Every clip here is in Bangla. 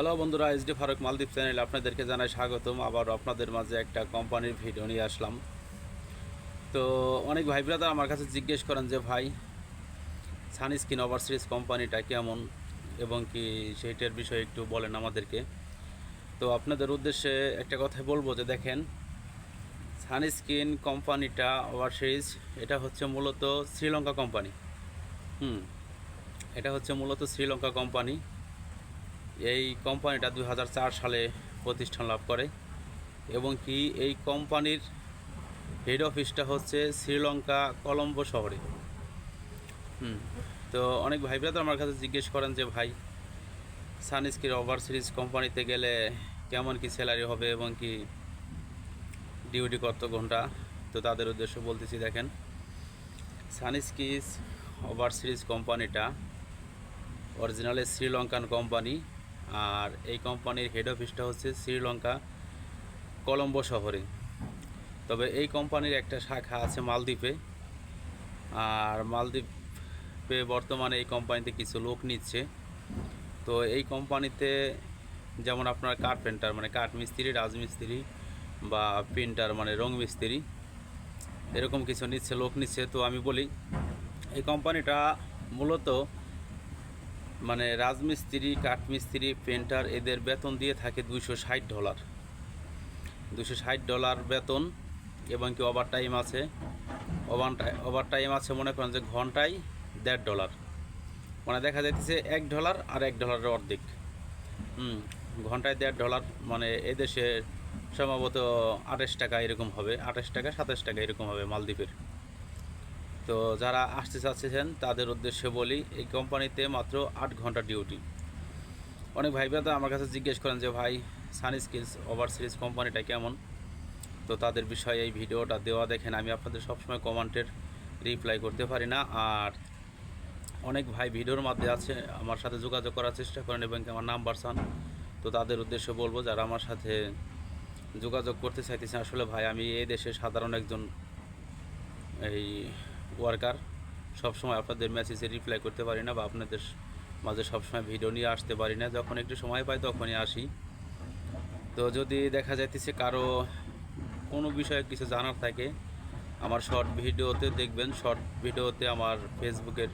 হ্যালো বন্ধুরা, এস ডি ফারুক মালদ্বীপ চ্যানেলে আপনাদেরকে জানাই স্বাগতম। আবার আপনাদের মাঝে একটা কোম্পানির ভিডিও নিয়ে আসলাম। তো অনেক ভাই ব্রাদার আমার কাছে জিজ্ঞেস করেন যে, ভাই সানস্ক্রিন ওভারসিরিজ কোম্পানিটা কেমন এবং কি সেইটার বিষয়ে একটু বলেন আমাদেরকে? তো আপনাদের উদ্দেশ্যে একটা কথা বলব যে, দেখেন সানস্ক্রিন কোম্পানিটা ওভারসিরিজ এটা হচ্ছে মূলত শ্রীলঙ্কা কোম্পানি। হুম, এটা হচ্ছে মূলত শ্রীলঙ্কা কোম্পানি। এই কোম্পানিটা দু হাজার চার সালে প্রতিষ্ঠান লাভ করে এবং কি এই কোম্পানির হেড অফিসটা হচ্ছে শ্রীলঙ্কা কলম্বো শহরে। হুম, তো অনেক ভাই তো আমার কাছে জিজ্ঞেস করেন যে, ভাই সানস্ক্রিন ওভার সিরিজ কোম্পানিতে গেলে কেমন কি স্যালারি হবে এবং কি ডিউটি কত ঘণ্টা? তো তাদের উদ্দেশ্য বলতেছি, দেখেন সানস্কিস ওভার সিরিজ কোম্পানিটা অরিজিনালি শ্রীলঙ্কান কোম্পানি আর এই কোম্পানির হেড অফিসটা হচ্ছে শ্রীলঙ্কা, কলম্বো শহরে। তবে এই কোম্পানির একটা শাখা আছে মালদ্বীপে। আর মালদ্বীপে বর্তমানে এই কোম্পানিতে কিছু লোক নিচ্ছে। তো এই কোম্পানিতে যেমন আপনার কার্পেন্টার মানে কাঠ মিস্ত্রি রাজমিস্ত্রি বা প্রিন্টার মানে রং মিস্ত্রি, এরকম কিছু নিচ্ছে, লোক নিচ্ছে। তো আমি বলি, এই কোম্পানিটা মূলত মানে রাজমিস্ত্রি, কাঠমিস্ত্রি পেন্টার এদের বেতন দিয়ে থাকে দুইশো ষাট ডলার। দুশো ষাট ডলার বেতন, এবং কি ওভার টাইম আছে। ওভার ওভার টাইম আছে মনে করেন যে ঘন্টায় দেড় ডলার। মানে দেখা যাইতেছে এক ডলার আর এক ডলারের অর্ধেক। হুম, ঘন্টায় দেড় ডলার মানে এদেশে সম্ভবত আঠাশ টাকা এরকম হবে, আঠাশ টাকা সাতাশ টাকা এরকম হবে মালদ্বীপের। তো যারা আসতে চাচ্ছেন, তাদের উদ্দেশ্যে বলি, এই কোম্পানিতে মাত্র আট ঘণ্টা ডিউটি। অনেক ভাই তো আমার কাছে জিজ্ঞেস করেন যে, ভাই, সান স্কিলস ওভার সিরিজ কোম্পানিটা কেমন? তো তাদের বিষয়ে এই ভিডিওটা দেওয়া দেখেন, আমি আপনাদের সবসময় কমেন্টের রিপ্লাই করতে পারি না। আর অনেক ভাই ভিডিওর মধ্যে আছে, আমার সাথে যোগাযোগ করার চেষ্টা করেন এবং আমার নাম্বার চান। তো তাদের উদ্দেশ্যে বলব, যারা আমার সাথে যোগাযোগ করতে চাইতেছেন, আসলে ভাই, আমি এই দেশে সাধারণ একজন এই ওয়ার্কার সবসময় আপনাদের মেসেজে রিপ্লাই করতে পারি না বা আপনাদের মাঝে সবসময় ভিডিও নিয়ে আসতে পারি না। যখন একটু সময় পাই তখনই আসি। তো যদি দেখা যাইতেছে কারও কোনো বিষয়ে কিছু জানার থাকে, আমার শর্ট ভিডিওতে দেখবেন। শর্ট ভিডিওতে আমার ফেসবুকের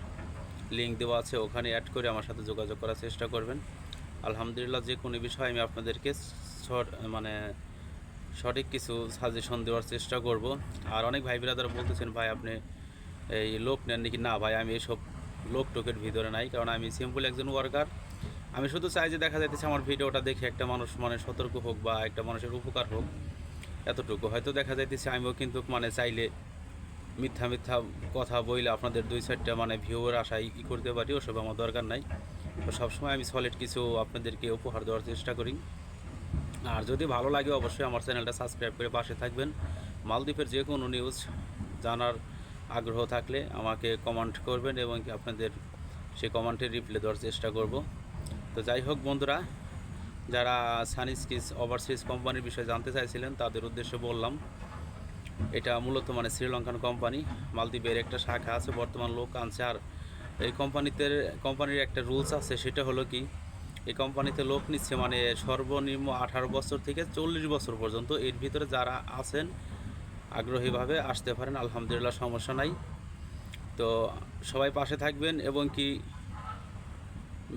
লিঙ্ক দেওয়া আছে, ওখানে অ্যাড করে আমার সাথে যোগাযোগ করার চেষ্টা করবেন। আলহামদুলিল্লাহ, যে কোনো বিষয়ে আমি আপনাদেরকে শর্ট মানে সঠিক কিছু সাজেশন দেওয়ার চেষ্টা করব। আর অনেক ভাই বিরাদার বলতেছেন, ভাই, আপনি এই লোক নেন নাকি? না ভাই, আমি এইসব লোক টোকের ভিতরে নাই, কারণ আমি সিম্পল একজন ওয়ার্কার আমি শুধু চাই যে দেখা যাইতেছে আমার ভিডিওটা দেখে একটা মানুষ মানে সতর্ক হোক বা একটা মানুষের উপকার হোক, এতটুকু। হয়তো দেখা যাইতেছে আমিও কিন্তু মানে চাইলে মিথ্যা মিথ্যা কথা বইলে আপনাদের দুই চারটা মানে ভিউর আশায় ই করতে পারি, ওসব আমার দরকার নাই। তো সবসময় আমি সলিড কিছু আপনাদেরকে উপহার দেওয়ার চেষ্টা করি। আর যদি ভালো লাগে অবশ্যই আমার চ্যানেলটা সাবস্ক্রাইব করে পাশে থাকবেন। মালদ্বীপের যে কোনো নিউজ জানার আগ্রহ থাকলে আমাকে কমেন্ট করবেন এবং কি আপনাদের সেই কমেন্টের রিপ্লাই দেওয়ার চেষ্টা করব। তো যাই হোক বন্ধুরা, যারা সানিস্কিস ওভারসিজ কোম্পানির বিষয়ে জানতে চাইছিলেন, তাদের উদ্দেশ্যে বললাম, এটা মূলত মানে শ্রীলঙ্কান কোম্পানি মালদ্বীপের একটা শাখা আছে, বর্তমান লোক আনছে। আর এই কোম্পানিতে কোম্পানির একটা রুলস আছে, সেটা হলো কি, এই কোম্পানিতে লোক নিচ্ছে মানে সর্বনিম্ন আঠারো বছর থেকে চল্লিশ বছর পর্যন্ত। এর ভিতরে যারা আছেন আগ্রহীভাবে আসতে পারেন, আলহামদুলিল্লাহ সমস্যা নাই। তো সবাই পাশে থাকবেন এবং কি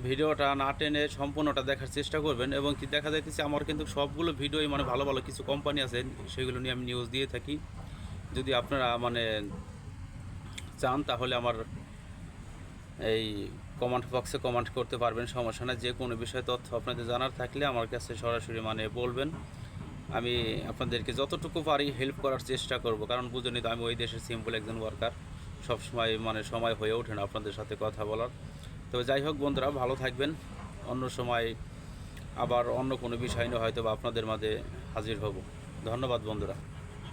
ভিডিওটা না টেনে সম্পূর্ণটা দেখার চেষ্টা করবেন এবং কি দেখা যাইতেছে আমার কিন্তু সবগুলো ভিডিওই মানে ভালো ভালো কিছু কোম্পানি আছে, সেগুলো নিয়ে আমি নিউজ দিয়ে থাকি। যদি আপনারা মানে চান তাহলে আমার এই কমেন্ট বক্সে কমেন্ট করতে পারবেন, সমস্যা না যে কোনো বিষয়ে তথ্য আপনাদের জানার থাকলে আমার কাছে সরাসরি মানে বলবেন। আমি আপনাদেরকে যতটুকু পারি হেল্প করার চেষ্টা করব। কারণ বুঝুনি তো আমি ওই দেশের সিম্পল একজন ওয়ার্কার সবসময় মানে সময় হয়ে ওঠে না আপনাদের সাথে কথা বলার। তবে যাই হোক বন্ধুরা, ভালো থাকবেন। অন্য সময় আবার অন্য কোনো বিষয় নিয়ে হয়তো বা আপনাদের মাঝে হাজির হব। ধন্যবাদ বন্ধুরা।